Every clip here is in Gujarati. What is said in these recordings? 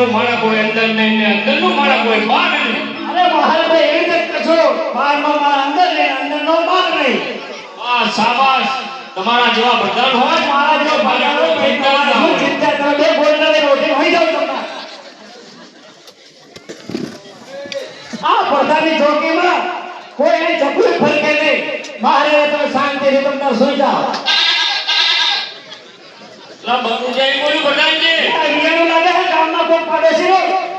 બહારનું માણસ હોય અંદર નહીં ને અંદરનું માણસ હોય બહાર નહીં અરે બહાર એવી રીતે કશો બહારમાં માણ અંદર નહીં અંદરનો બહાર નહીં. વાહ શાબાશ. તમારા જેવા ભગવાન હોય. મારા જેવા ભગવાન હોય ભાઈ તમારા હું ચિંતા કરો બે બોલના બે રોટી હોઈ જાવ તમને. આ પડદાની ચોકીમાં કોઈ એને ચપલી ફરકે નહીં. મારે શાંતિ શાંતિથી તમને સુઈ જાઓ. લા બંગુજાઈ બોલ્યું ભગવાનજી. vão padecer.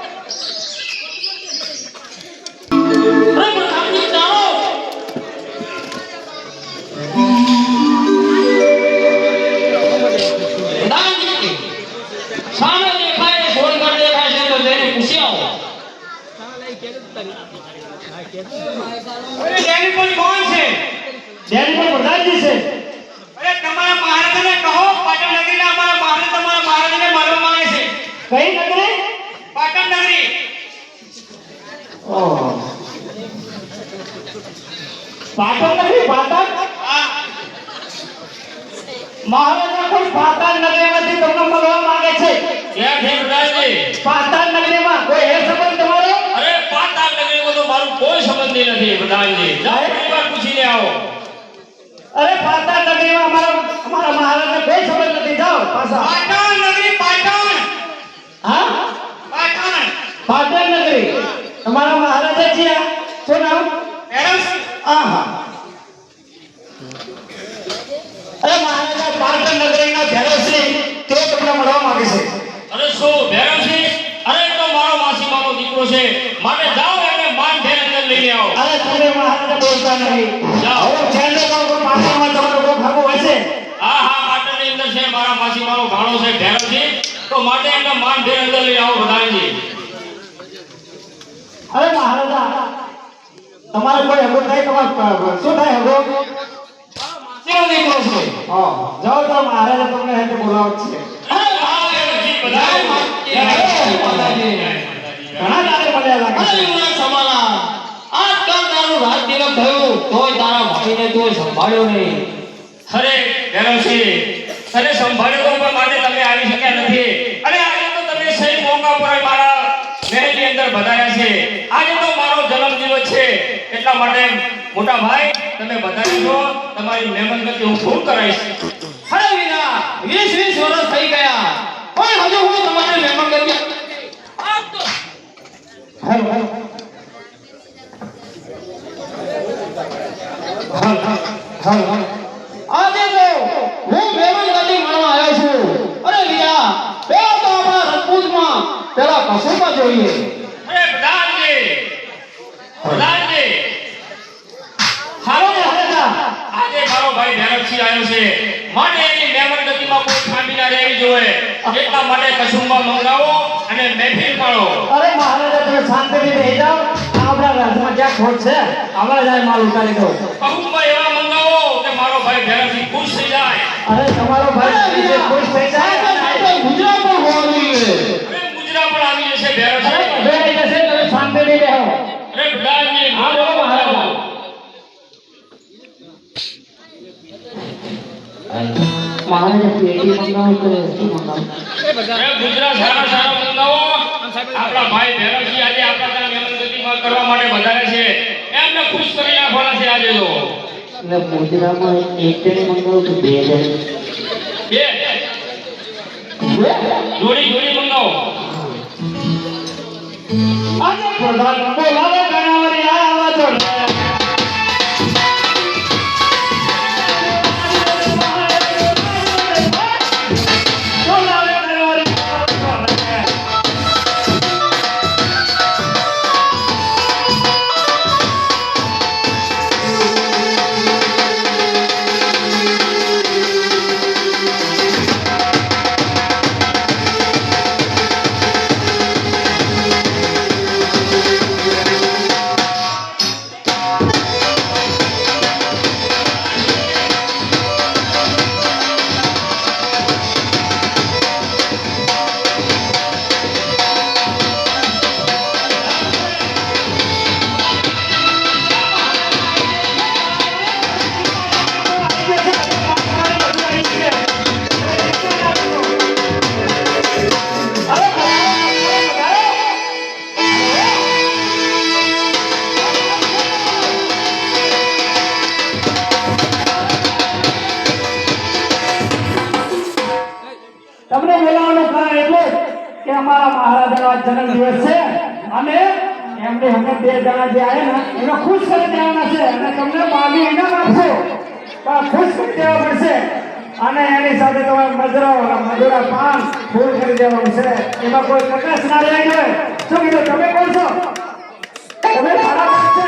પૂછીને અરે પાટણ નગરીમાં અમારા અમારા મહારાજા કોઈ સંબંધ નથી. જાઓ પાછા. પાટણ નગરી પાટણ. હા? પાટણ. પાટણ નગરી. અમારા મહારાજ છે આ? શું નામ? આહા. અરે મહારાજા પાટણ નગરીના ભેરવસિંહ તે તમને મળવા માંગે છે. અરે શું ભેરવસિંહ અરે તો મારો માસીમાનો દીકરો છે. માટે જાઓ અંદર આવો અરે તમે મહારાજા બોલતા નહીં હવે છેલ્લે પણ પાટણમાં તમારો કોઈ ભાગો હશે? હા હા પાટણની અંદર છે મારા માસીમાનો ભાણો છે ભેરવસિંહ તો માટે એમને માન ભેર અંદર લઈને આવો પ્રધાનજી અરે મહારાજા તમારે કોઈ હગો થાય તમારે શું થાય હગો? કેવો દીકરો છે. હા જાઓ તો મહારાજા તમને બોલાવો છે. અરે બધા. ઘણા તારે મળ્યા લાગે છે કાલ આજકાલ તારું રાત દિવસ થયું. તોય તારા ભાઈને તું સંભાળ્યો નહીં. અરે ભેરવસિંહ અરે સંભાળ્યો તો પણ માટે તમે આવી શક્યા નથી. અને આજે તો તમે સહી મોકા પર મારા મહેલની અંદર બધાયા છે. આજે તો મારો જન્મદિવસ છે. એટલા માટે મોટા ભાઈ તમે બધાયા છો તમારી મહેમાનગતિ હું ખૂબ કરાવીશ. અરે વિના વીસ વીસ વર્ષ થઈ ગયા. પણ હજુ હું તમારી મહેમાન કરી આજ તો હેલો હેલો હાલ હાલ હાલ હાલ આજે તો હું મહેમાન ગતિ માણવા આવ્યો છું. અરે વિના પેલા તો આપણા રજપૂતમાં પેલા કસુમાં જોઈએ. અરે પ્રધાનજી પ્રધાનજી હાલો મહારાજા આજે મારો ભાઈ ભૈરવસિંહ આવ્યો છે. માટે એની મહેમાનગતિમાં કોઈ ખામી ના રહેવી જોઈએ. એટલા માટે કસુંબા મંગાવો અને મહેફિલ પાડો અરે મહારાજા તમે શાંતિથી બેસી જાઓ. આપણા રાજમાં જ્યાં ખોટ છે? અમારે જાય માલ ઉતારી દો કસુંબા એવા મંગાવો કે મારો ભાઈ ઘરેથી ખુશ થઈ જાય. અરે તમારો ભાઈ જે ખુશ થઈ જાય? સાથે સાથે ગુજરાત પણ હોવા જોઈએ ગુજરાત પણ આવી જશે ભૈરવસિંહ બે જશે તમે શાંતિથી બેહો. અરે પ્રધાનજી હા, બોલો મહારાજા. મહારાજા પેટી મંગાવો તો શું મંગાવો? ગુજરાત સારા સારા મંગાવો. આપણા ભાઈ ભૈરવસિંહ આજે આપણા કરવા માટે વધારે છે. એમને ખુશ કરી નાખવાના છે આજે તો. એટલે ગુજરાતમાં એક જણ મંગાવો તો બે જણ બે? જોડી જોડી મંગાવો. આજે પ્રધાન બોલાવે ગણાવરી આવા જણા જે આવ્યા ને એનો ખુશ કરી દેવાના છે. અને તમને માગી ઇનામ આપશો પણ ખુશ કરી દેવા પડશે. અને એની સાથે તમારે મજરો મજુરા પાન ફૂલ કરી દેવાનું છે. એમાં કોઈ પ્રકાશ ના રહી હોય શું કીધું? તમે છો? તમે નામ છે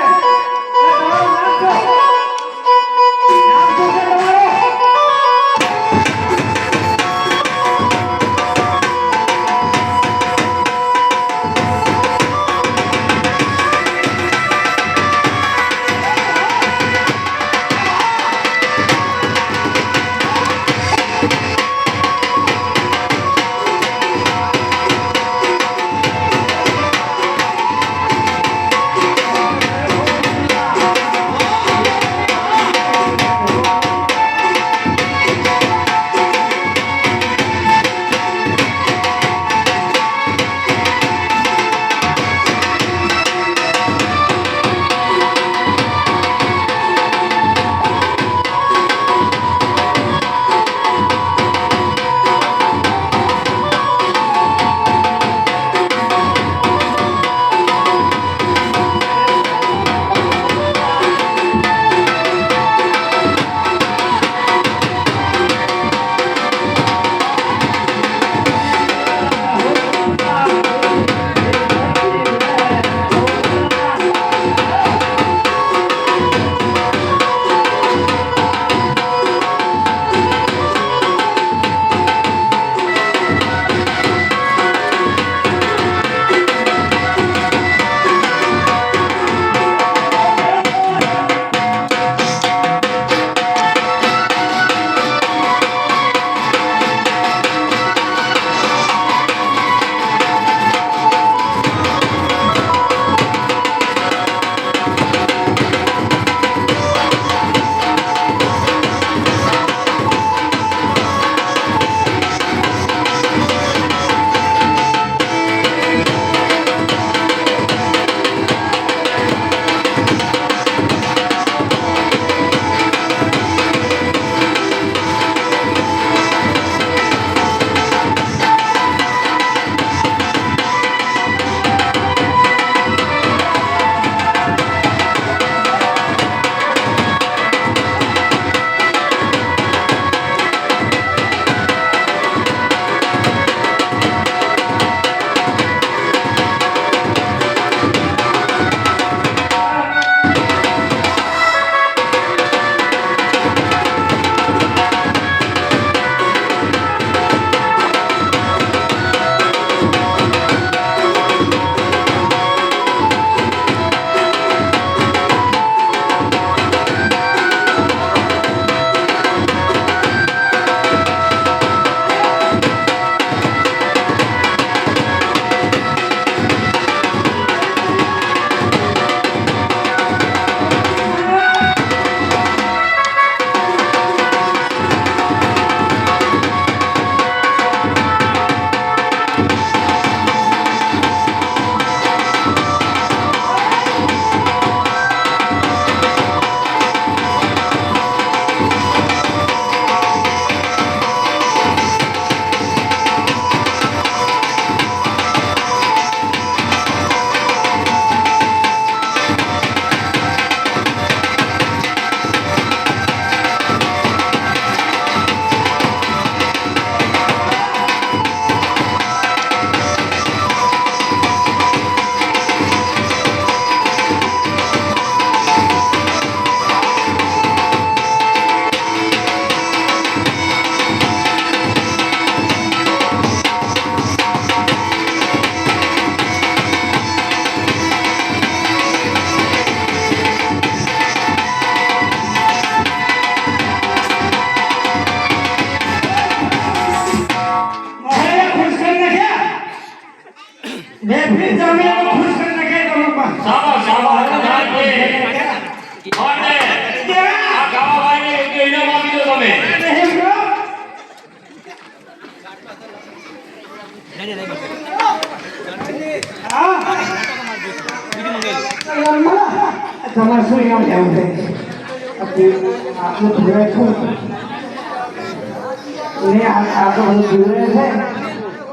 ને આ આ તો બધું ધીરે છે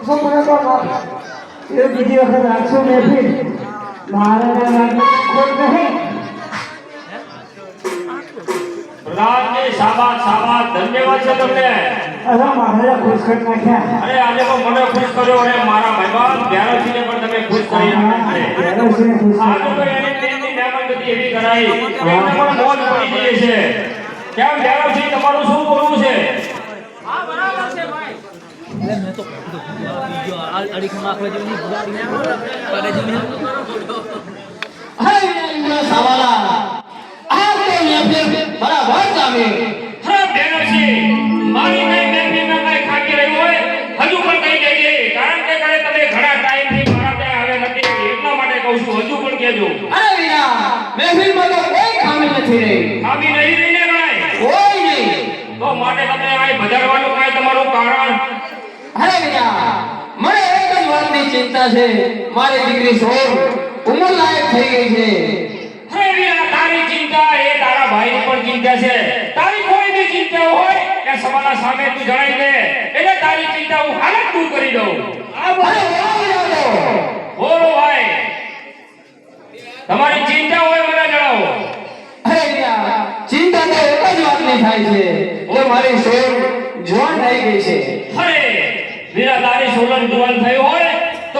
શું મને તો એ બીજી વખત રાખશું મેં ફિર મારે ખોટ નહીં પ્રધાનજી, શાબાશ, શાબાશ, ધન્યવાદ છે તમને અરે મારે ખુશ કરી નાખ્યા અરે આજે પણ મને ખુશ કર્યો અને મારા ભાઈબંધ ભૈરવજીને પણ તમે ખુશ કરી નાખ્યા તો એની ગતિ એવી કરાઈ એમને પણ મોજ પડી ગઈ છે કેમ ભૈરવજી તમારું શું બોલવું છે? મેં તો બીજો અડીખમ આખલા જેવી પડે જેવી બરાબર જામે હા ભૈરવજી મારી કઈ મહેફિલમાં કઈ ખાકી રહ્યું હોય હજુ પણ કહી દેજે કારણ કે કાલે તમે ઘણા ટાઈમથી મારા ત્યાં આવે નથી એટલા માટે કહું છું હજુ પણ કહેજો અરે વિના મહેફિલમાં તો કોઈ ખામી નથી રહી. ખામી નહીં રહીને ચિંતા છે. મારી દીકરી સોર ઉંમર લાયક થઈ ગઈ છે. વીરા તારી ચિંતા એ તારા ભાઈ પણ ચિંતા છે. તારી કોઈ બી ચિંતા હોય એ સમાના સામે તું જણાઈ દે. એટલે તારી ચિંતા હું હાલત દૂર કરી દઉં. આ ભાઈ બોલો ભાઈ. તમારી ચિંતા હોય મને જણાવો. અરે ચિંતા તો એક જ વાતની થાય છે કે મારી સોર જવાન થઈ ગઈ છે. અરે વીરા તારી સોલન જોવાન થયું હોય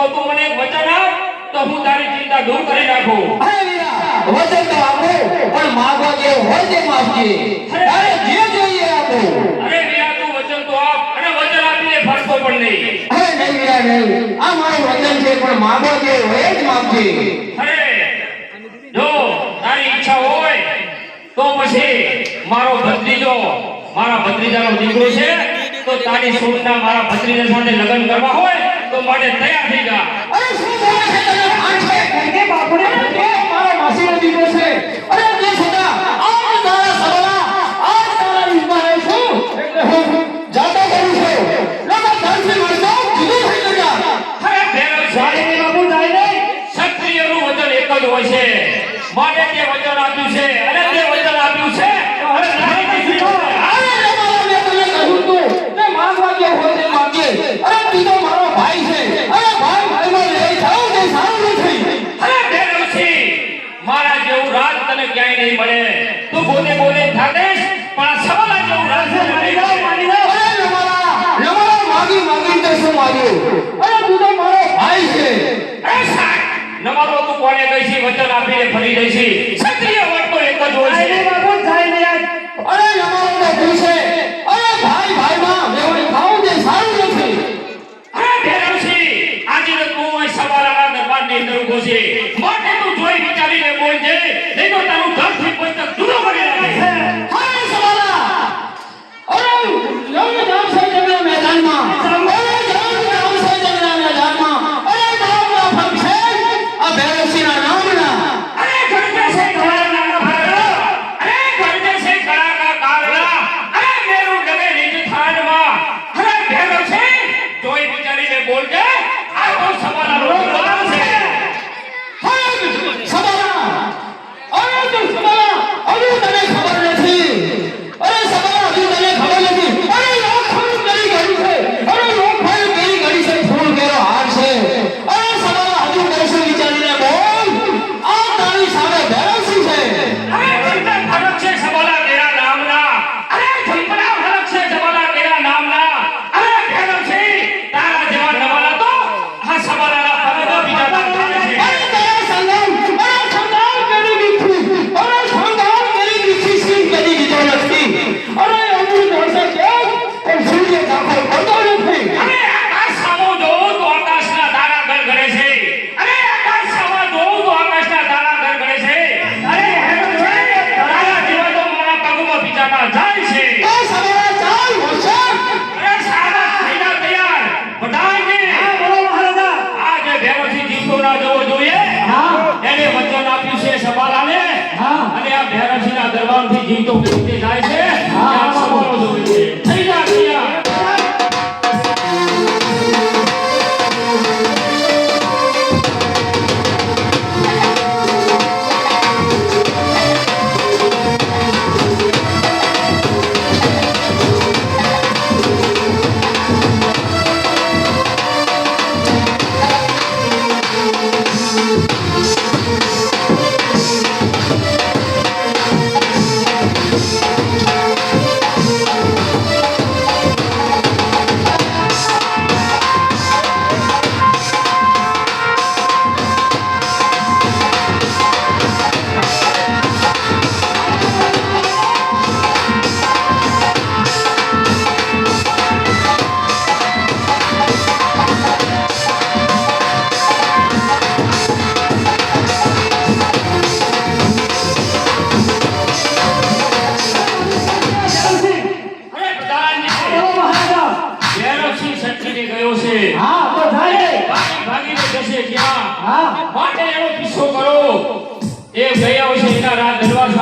તો તું મને એક વચન આપ તો હું તારી ચિંતા દૂર કરી નાખું. વચન તો આપો પણ માગો જે હોય તે માગજે. તારે જે જોઈએ આપો. અરે વીરા તું વચન તો આપ અને વચન આપીને ફરતો પણ નહીં. અરે નહીં વીરા નહીં. આ મારું વચન છે પણ માગો જે હોય જ માગજે. અરે જો તારી ઈચ્છા હોય તો પછી મારો ભત્રીજો મારા ભત્રીજાનો દીકરો છે તો તારી સોનના મારા ભત્રીજા સાથે લગ્ન કરવા હોય માટે તૈયાર થઈ જા અરે શું બોલે છે તને? ભાન છે કે બાપુને કે મારા માસીનો દીકરો છે. અરે તે છતાં આજ તારા સવાલા આજ તારા વિશ્વાસ છું એટલે હું જાતો કરું છું. લોકો ધનથી મળતો જુદું થઈ ગયા અરે જાય ક્ષત્રિયનું વચન એક જ હોય છે. માટે તે વચન આપ્યું છે. અને તે મારા જેવું રાજ તને ક્યાંય નહીં મળે. તું બોલે બોલે થાકે પણ આ સવાલા જેવું રાજ તને નહીં મળે. અરે રમાલા રમાલા માગી માગી તે શું માગ્યું અરે તું તો મારો ભાઈ છે. અરે સાહેબ, નમારો તું કોને કહી છે વચન આપીને ફરી રહી ક્ષત્રિય વર્ગ એક જ હોય છે. અરે રમાલા તો પૂછે અરે ભાઈ ભાઈમાં મેવડી ખાવું તે સારું નથી. અરે આજે તો તું અહીં સવારના દરબારની અંદર ઊભો છે. માટે બોલજે નહીં તો તારું ઘરથી પુસ્તક જુદો કરી નાખે. હાય સવાલા. અરે લંગ નામ છે મેદાનમાં.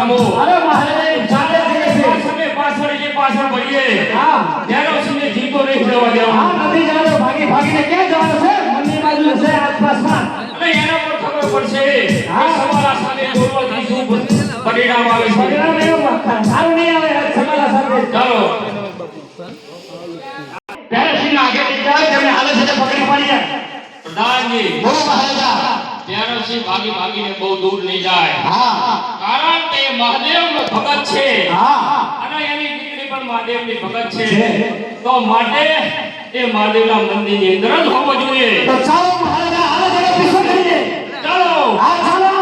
સામો અરે મહારાજ ચાલે છે પાછળ પાછળ જે પાછળ પડીએ હા. ત્યાંનો સિંહ જીતો નહીં જવા દેવા હા નથી જવાનો ભાગી ભાગીને ક્યાં જવાનો છે? મંદિર બાજુ છે આસપાસમાં. અને એના પર ખબર પડશે હા. સવારા સાથે બોલવાથી શું પરિણામ આવે છે. પરિણામ એવું સારું નહીં આવે તમારા સાથે. ચાલો. ત્યારે સિંહ આગળ જાય તેમને હાલે છે પકડી પાડીએ પ્રધાનજી. બહુ મહારાજા. પ્યારોસિંહ ભાગી ભાગીને બહુ દૂર નહીં જાય? હા. કારણ કે મહાદેવનો ભગત છે. હા. અને એની દીકરી પણ મહાદેવની ભગત છે. તો માટે એ મહાદેવના મંદિરની અંદર જ હોવો જોઈએ. તો ચાલો મહારાજા હાલ જરા પીછો કરીએ. ચાલો. હા ચાલો.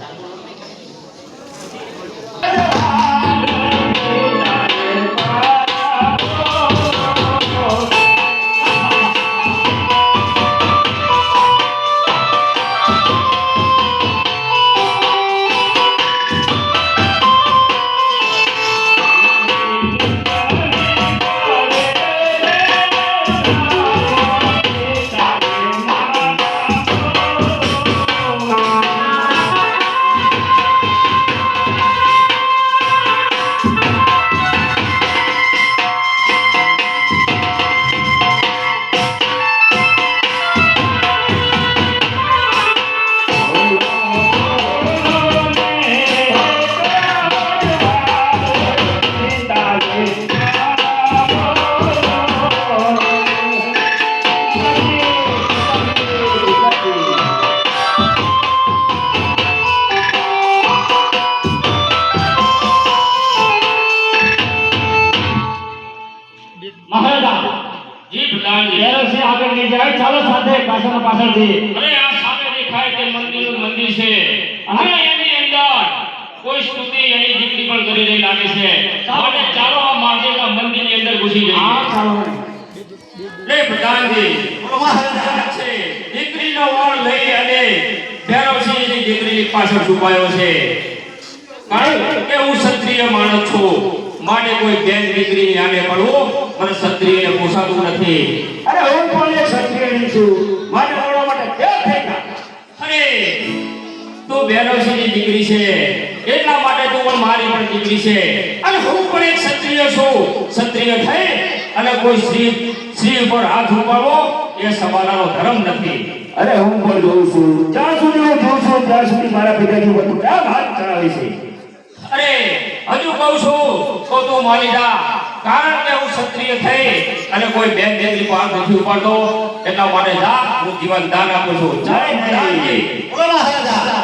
મહારાજા આને પડવું મને ક્ષત્રિયને પોસાતું નથી. અરે હું પણ એક ક્ષત્રિયની છું? માટે બોલવા માટે કે થઈ અરે તું ભૈરવસિંહની દીકરી છે. એટલા માટે તું પણ મારી પણ દીકરી છે. અને હું પણ એક ક્ષત્રિય છું. ક્ષત્રિય થઈ અને કોઈ સ્ત્રી સ્ત્રી ઉપર હાથ ઉપાડવો એ સવાલાનો ધર્મ નથી. અરે હું પણ જોઉં છું. જ્યાં સુધી હું જોઉં છું ત્યાં સુધી મારા પિતાજી બધું ક્યાં હાથ ચડાવે છે? અરે હજુ કહું છું તો તું માની જા. કારણ કે હું ક્ષત્રિય થઈ અને કોઈ બેન બેનની પર હાથ નથી ઉપાડતો. એટલા માટે જા, હું જીવન દાન આપું છું. જય પ્રધાનજી બોલો મહારાજા.